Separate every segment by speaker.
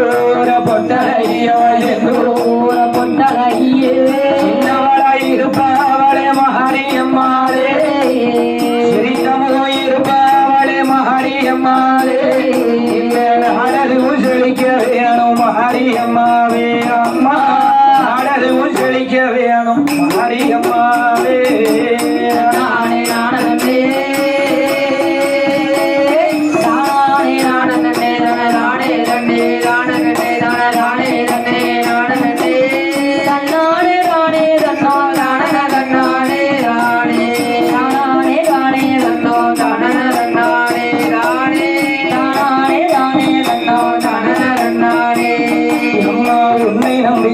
Speaker 1: Una portada y yo, una portada y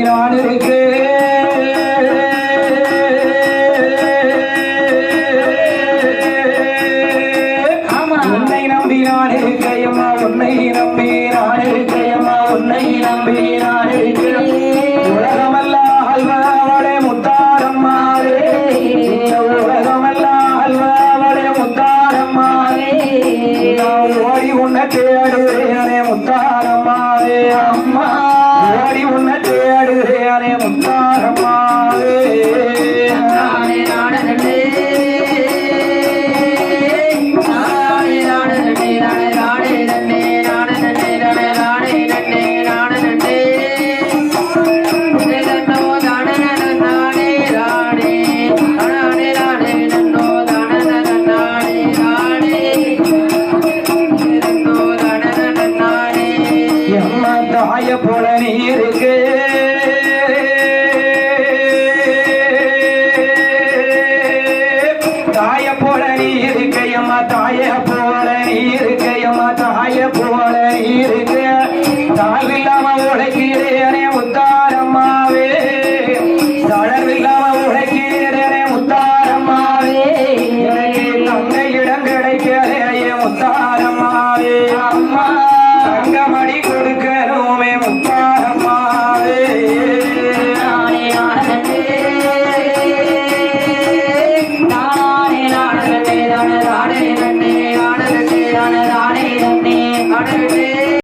Speaker 1: நான் இருக்கேன் உன்னை நம்பி நான் இருக்கையம்மா உன்னை நம்பி நான் இருக்கையம்மா உன்னை நம்பி நான் இருக்கேன் உலகமல்ல அல்வாவளே முத்தாரம்மாளே இந்த உலகமல்ல அல்வாவளே முத்தாரம்மாளே நான் ஓடி உன்னை தேடுகிறேனே முத்தாரம்மாளே அம்மா. இருக்கையம்மா தாய போல இருக்க தாவில்லாம உழைக்கிறேனே முத்தா